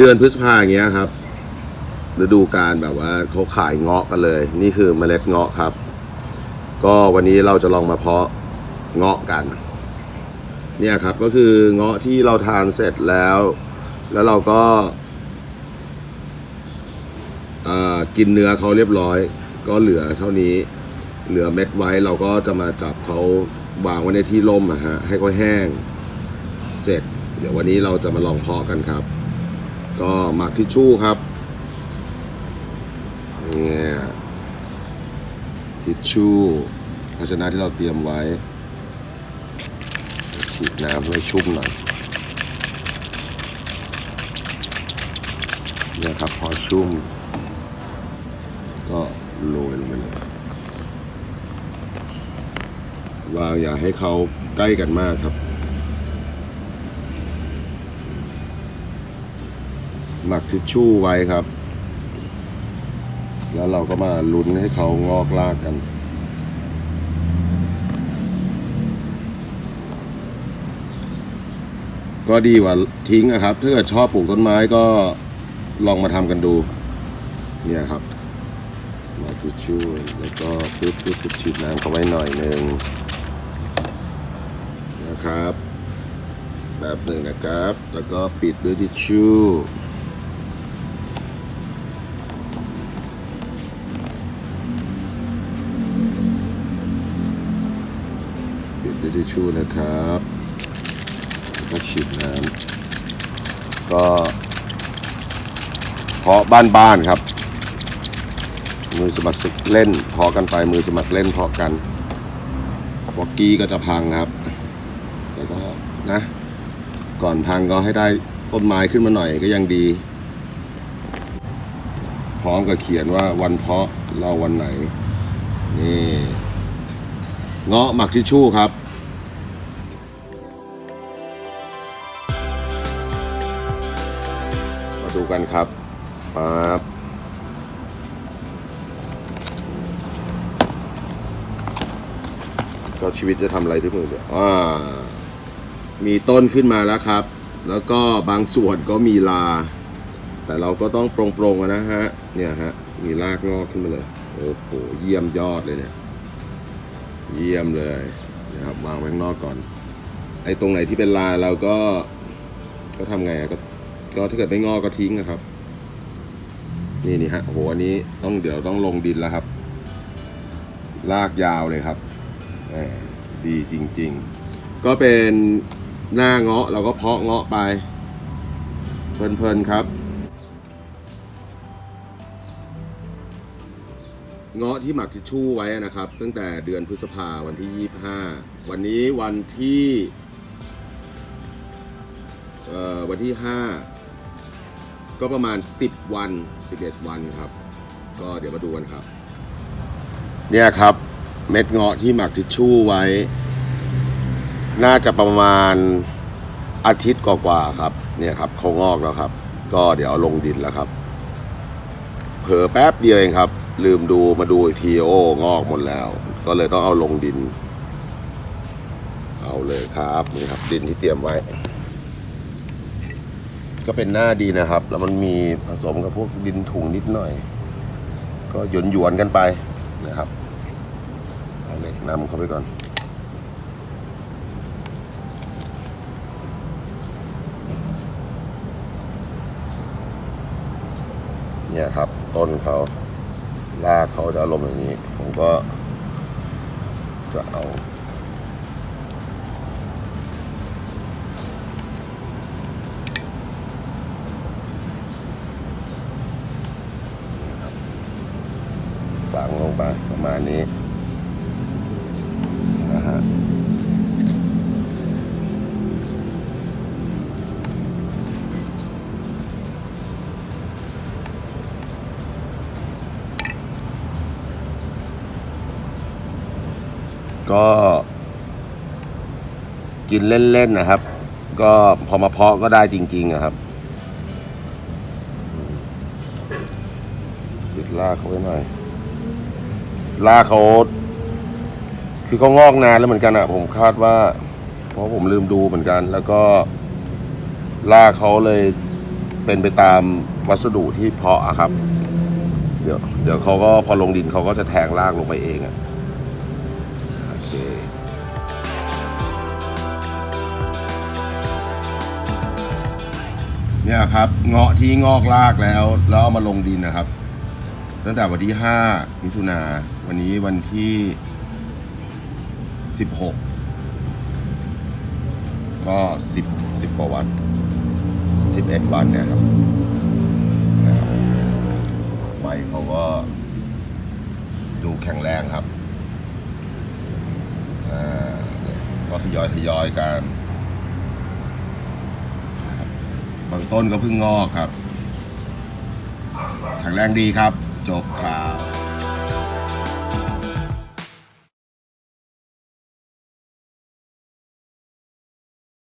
เดือนพฤษภาอย่างเงี้ยครับฤดูการแบบว่าเขาขายเงาะกันเลย นี่คือเมล็ดเงาะครับ ก็วันนี้เราจะลองมาเพาะเงาะกัน เนี่ยครับก็คือเงาะที่เราทานเสร็จแล้ว แล้วเราก็ากินเนื้อเขาเรียบร้อย ก็เหลือเท่านี้ เหลือเม็ดไว้เราก็จะมาจับเขาวางไว้ในที่ร่มอะฮะให้เขาแห้ง เสร็จ เดี๋ยววันนี้เราจะมาลองเพาะกันครับ ก็หมักทิชชู่ครับเนี่ยทิชชู่ภาชนะที่เราเตรียมไว้ ฉีดน้ำให้ชุ่มหน่อยเนี่ยครับพอชุ่ม ก็โรยลงไปเลยวางอย่าให้เขาใกล้กันมากครับ หมักทิชชู่ไว้ครับ แล้วเราก็มาลุ้นให้เขางอกรากกัน ก็ดีกว่าทิ้งนะครับ ถ้าเกิดชอบปลูกต้นไม้ก็ลองมาทำกันดู เนี่ยครับหมาทิชชู่แล้วก็ปึ๊บปึ๊บปึ๊บฉีดน้ำเข้าไว้หน่อยหนึ่งนะครับแบบหนึ่งนะครับ แล้วก็ปิดด้วยทิชชู่ ดด้วยทิชชู่นะครับก็ฉีดน้ำก็เพาะบ้านๆครับ มือสมัครเล่นเพาะกันไปมือสมัครเล่นเพาะกันฟอกกี้ก็จะพังครับแล้วก็นะ ก่อนพังก็ให้ได้ต้นไม้ขึ้นมาหน่อยก็ยังดี พร้อมกับเขียนว่าวันเพาะเราวันไหน นี่เงาะหมักทิชชู่ครับ ดูกันครับปั๊บก็ชีวิตจะทำอะไรด้วยมือเดียวอ่ามีต้นขึ้นมาแล้วครับ แล้วก็บางส่วนก็มีลา แต่เราก็ต้องปรงๆนะฮะ เนี่ยฮะ มีรากงอกขึ้นมาเลย โอ้โห เยี่ยมยอดเลยเนี่ย เยี่ยมเลยนะครับวางไว้ข้างนอกก่อน ไอ้ตรงไหนที่เป็นลาเราก็ ก็ทำไงอะก็ ก็ถ้าเกิดไม่งอกก็ทิ้งนะครับ นี่นี่ฮะโอ้โหอันนี้ต้องเดี๋ยวต้องลงดินแล้วครับ ลากยาวเลยครับดีจริง ๆ ก็เป็นหน้าเงาะเราก็เพาะเงาะไป เพลินๆครับ เงาะที่หมักทิชชู่ไว้นะครับ ตั้งแต่เดือนพฤษภาวันที่ 25 วันนี้วันที่เอ่อวันที่ 5 ก็ประมาณ 10 วัน 11 วันครับ ก็เดี๋ยวมาดูกันครับ เนี่ยครับ เม็ดเงาะที่หมักทิชชู่ไว้ น่าจะประมาณอาทิตย์กว่าๆครับ เนี่ยครับเขางอกแล้วครับ ก็เดี๋ยวลงดินแล้วครับ เผลอแป๊บเดียวเองครับ ลืมดูมาดูอีกทีโอ้งอกหมดแล้ว ก็เลยต้องเอาลงดิน เอาเลยครับนี่ครับดินที่เตรียมไว้ ก็เป็นหน้าดีนะครับ แล้วมันมีผสมกับพวกดินถุงนิดหน่อย ก็หยวนหยวนกันไปนะครับเอาเหล็กนำเข้าไปก่อน เนี่ยครับ ต้นเขารากเขาจะลมอย่างนี้ ผมก็จะเอา งลงไปประมาณนี้นะฮะก็กินเล่นๆนะครับ ก็พอมาเพาะก็ได้จริงๆอะครับปิดลากเขาไว้หน่อย ลากเขาคือเขางอกนานแล้วเหมือนกันอะผมคาดว่า เพราะผมลืมดูเหมือนกัน แล้วก็ลากเขาเลยเป็นไปตามวัสดุที่เพาะอะครับ เดี๋ยวเดี๋ยวเขาก็พอลงดินเขาก็จะแทงรากลงไปเองอะโอเคเนี่ยครับ เงาะที่งอกรากแล้ว แล้วเอามาลงดินนะครับ ตั้งแต่วันที่ 5 มิถุนาวันนี้วันที่ 16 ก็ 10 10กว่าวัน 11 วันเนี่ยครับนะครับใบเขาก็ดูแข็งแรงครับก็ทยอยทยอยกันบางต้นก็เพิ่งงอกครับแข็งแรงดีครับ จบข่าว